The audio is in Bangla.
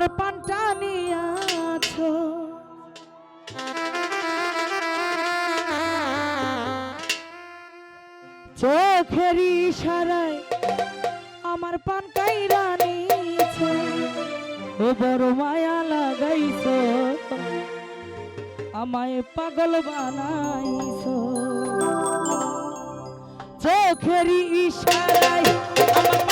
আমার পানটা নিয়াছ। চোখের ইশারায় আমার পান কাইরা নিছ ও বড় মায়া লাগাইছ, আমায় পাগল বানাইছ। চোখের ইশারায় আমার